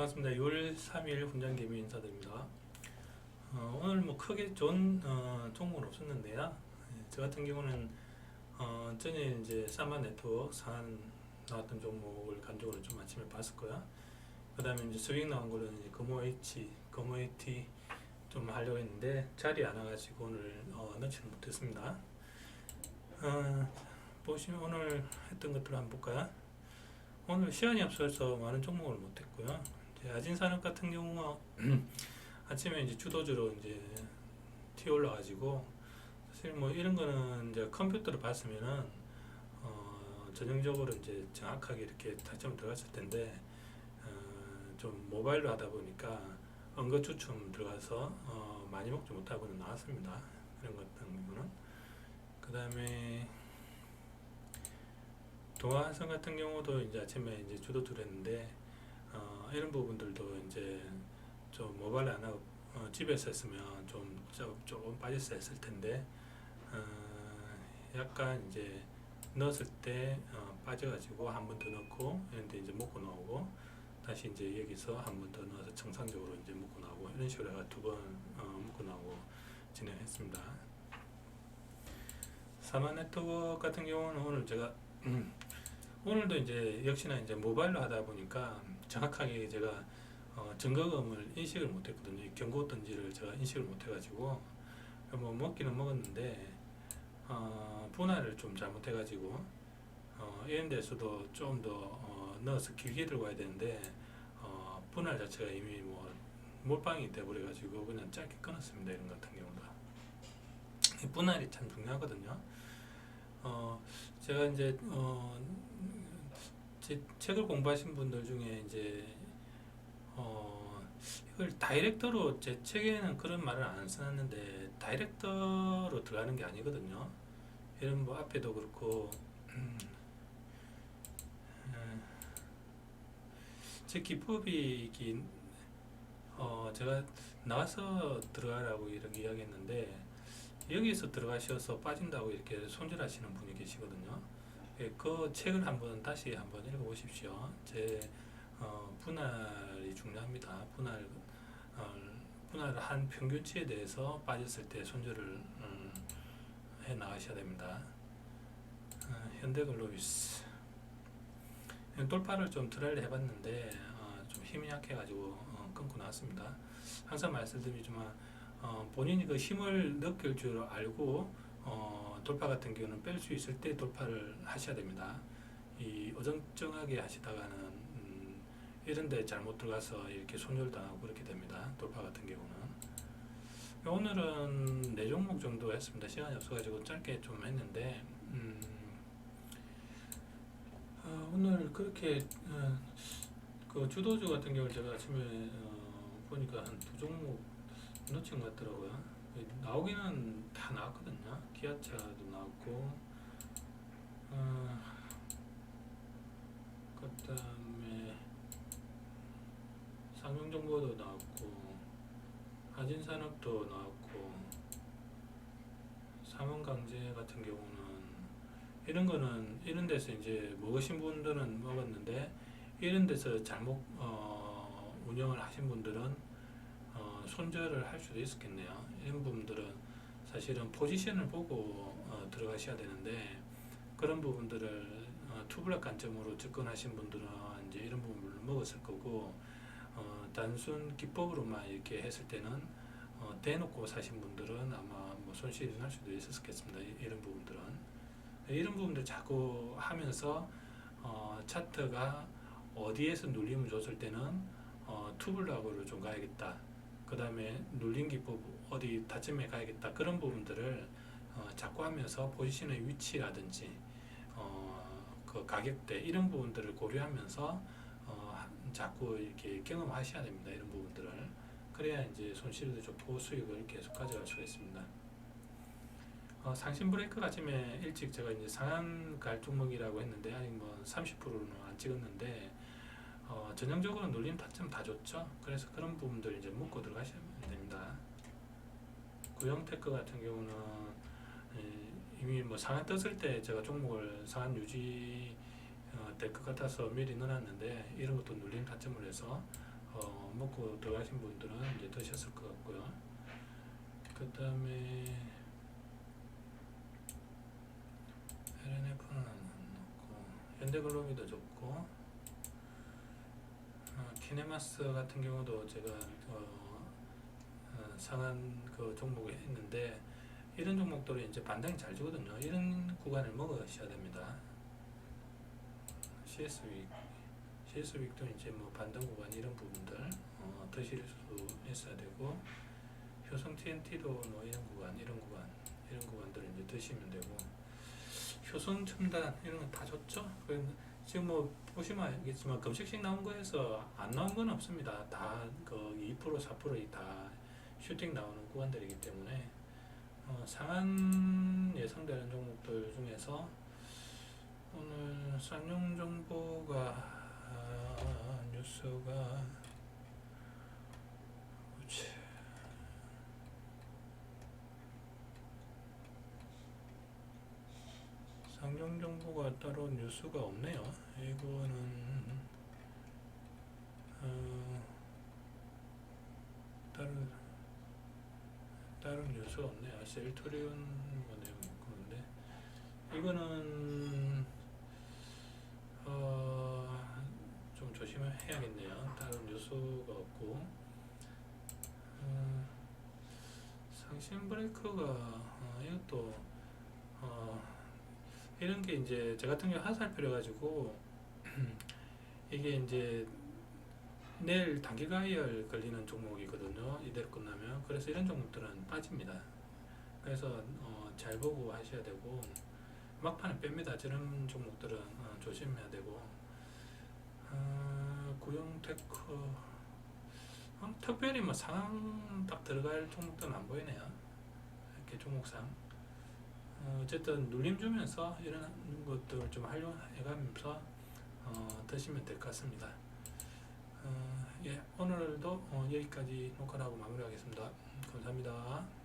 반갑습니다. 6월 3일 훈장 개미 인사드립니다. 어, 오늘 뭐 크게 좋은 어, 종목은 없었는데요. 예, 저 같은 경우는 어, 전에 이제 사마 네트워크 산 나왔던 종목을 간접으로 좀 아침에 봤었고요. 그 다음에 이제 스윙 나온 거는 금호 H, 금호 AT 좀 하려고 했는데 자리 안 와가지고 오늘 어, 넣지는 못했습니다. 어, 보시면 오늘 했던 것들 한번 볼까요? 오늘 시간이 없어서 많은 종목을 못했고요. 이제 아진 산업 같은 경우는 아침에 이제 주도주로 이제 튀어 올라가지고 사실 뭐 이런 거는 이제 컴퓨터로 봤으면은 어 전형적으로 이제 정확하게 이렇게 타점 들어갔을 텐데 어, 좀 모바일로 하다 보니까 언거 추춤 들어가서 어 많이 먹지 못하고는 나왔습니다. 그런 것 같은 경우는 그 다음에 동아한성 같은 경우도 이제 아침에 이제 주도주를 했는데 어, 이런 부분들도 이제 좀 모바일 안 하고 어, 집에서 했으면 좀, 좀 조금 빠졌어 했을 텐데 어, 약간 이제 넣었을 때 어, 빠져가지고 한 번 더 넣고 이런데 이제 먹고 나오고 다시 이제 여기서 한 번 더 넣어서 정상적으로 이제 먹고 나오고 이런 식으로 해가 두번 어, 먹고 나오고 진행했습니다. 사마 네트워크 같은 경우는 오늘 제가 오늘도 이제 역시나 이제 모바일로 하다 보니까 정확하게 제가 어, 증거금을 인식을 못했거든요. 경고 던지를 제가 인식을 못해가지고 뭐 먹기는 먹었는데 어, 분할을 좀 잘못해가지고 어, 이런 데서도 좀더 어, 넣어서 길게 들고 와야 되는데 어, 분할 자체가 이미 뭐 몰빵이 돼버려가지고 그냥 짧게 끊었습니다. 이런 같은 경우도 이 분할이 참 중요하거든요. 어, 제가 이제 어, 제 책을 공부하신 분들 중에 이제 어, 이걸 다이렉터로 제 책에는 그런 말을 안 써놨는데 다이렉터로 들어가는 게 아니거든요. 이런 뭐 앞에도 그렇고 음, 음, 제 기법이 긴, 어, 제가 나와서 들어가라고 이렇게 이야기했는데 여기서 들어가셔서 빠진다고 이렇게 손절하시는 분이 계시거든요. 예, 그 책을 한번 다시 한번 읽어보십시오. 제 어, 분할이 중요합니다. 분할 어, 분할을 한 평균치에 대해서 빠졌을 때 손절을 음, 해 나가셔야 됩니다. 어, 현대글로비스 돌파를 좀 트라이를 해봤는데 어, 좀 힘이 약해가지고 어, 끊고 나왔습니다. 항상 말씀드리지만 어, 본인이 그 힘을 느낄 줄 알고 어, 돌파 같은 경우는 뺄 수 있을 때 돌파를 하셔야 됩니다. 이 어정쩡하게 하시다가는 음, 이런데 잘못 들어가서 이렇게 손절당하고 그렇게 됩니다. 돌파 같은 경우는 오늘은 네 종목 정도 했습니다. 시간이 없어가지고 짧게 좀 했는데 음, 어, 오늘 그렇게 어, 그 주도주 같은 경우 제가 아침에 어, 보니까 한 두 종목 놓친 것 같더라고요. 나오기는 다 나왔거든요. 기아차도 나왔고, 어, 그 다음에 상용정보도 나왔고, 하진산업도 나왔고, 삼원강제 같은 경우는 이런 거는 이런 데서 이제 먹으신 분들은 먹었는데 이런 데서 잘못 어, 운영을 하신 분들은 어, 손절을 할 수도 있었겠네요. 이런 부분들은 사실은 포지션을 보고 어, 들어가셔야 되는데 그런 부분들을 어, 투블럭 관점으로 접근하신 분들은 이제 이런 부분을 먹었을 거고 어, 단순 기법으로만 이렇게 했을 때는 어, 대놓고 사신 분들은 아마 뭐 손실이 날 수도 있었겠습니다. 이- 이런 부분들은 이런 부분들 자꾸 하면서 어, 차트가 어디에서 눌림을 줬을 때는 어, 투블럭으로 좀 가야겠다. 그 다음에 눌린 기법 어디 다점에 가야겠다 그런 부분들을 어, 자꾸 하면서 포지션의 위치라든지 어, 그 가격대 이런 부분들을 고려하면서 어, 하- 자꾸 이렇게 경험하셔야 됩니다 이런 부분들을 그래야 이제 손실도 좋고 수익을 계속 가져갈 수가 있습니다. 어, 상신 브레이크 아침에 일찍 제가 이제 상한 갈 종목이라고 했는데 아직 뭐 30%는 안 찍었는데 어, 전형적으로 눌림 타점 다 좋죠. 그래서 그런 부분들 이제 묶고 들어가시면 됩니다. 구형 테크 같은 경우는 에, 이미 뭐 상한 떴을 때 제가 종목을 상한 유지 어, 될것 같아서 미리 넣어놨는데 이런 것도 눌림 타점을 해서 어, 먹고 들어가신 분들은 이제 드셨을 것 같고요. 그 다음에 LNF는 안 넣고 현대글로비도 좋고 어, 키네마스 같은 경우도 제가 어, 어, 상한 그 종목에 했는데 이런 종목들이 이제 반등이 잘 주거든요. 이런 구간을 먹으셔야 됩니다. CS 윅, CS 윅도 이제 뭐 반등 구간 이런 부분들 어, 드실 수 있어야 되고 효성 TNT도 뭐 이런 구간, 이런 구간, 이런 구간들 이제 드시면 되고 효성 첨단 이런 거 다. 그 지금 뭐 보시면 알겠지만 검색식 나온 거에서 안 나온 건 없습니다. 다 그 2% 4%다 슈팅 나오는 구간들이기 때문에 어, 상한 예상되는 종목들 중에서 오늘 쌍용 정보가 아, 뉴스가 그치. 쌍용 정보가 따로 뉴스가 없네요. 이거는 어, 다른 다른 뉴스가 없네요. 셀토리온 뭐 내용 그런데 이거는 어, 좀 조심해야겠네요. 다른 뉴스가 없고 어, 상신 브레이크가 어, 이것도 어, 이런 게 이제 저 같은 경우 화살표려 가지고 이게 이제 내일 단기 가이얼 걸리는 종목이거든요. 이대로 끝나면 그래서 이런 종목들은 빠집니다. 그래서 어, 잘 보고 하셔야 되고 막판에 뺍니다. 저런 종목들은 어, 조심해야 되고 어, 구형테크 어, 특별히 뭐 상황 딱 들어갈 종목들은 안 보이네요. 이렇게 종목상 어, 어쨌든 눌림 주면서 이런 것들을 좀 활용해가면서 어, 드시면 될 것 같습니다. 어, 예, 오늘도 어, 여기까지 녹화를 하고 마무리하겠습니다. 감사합니다.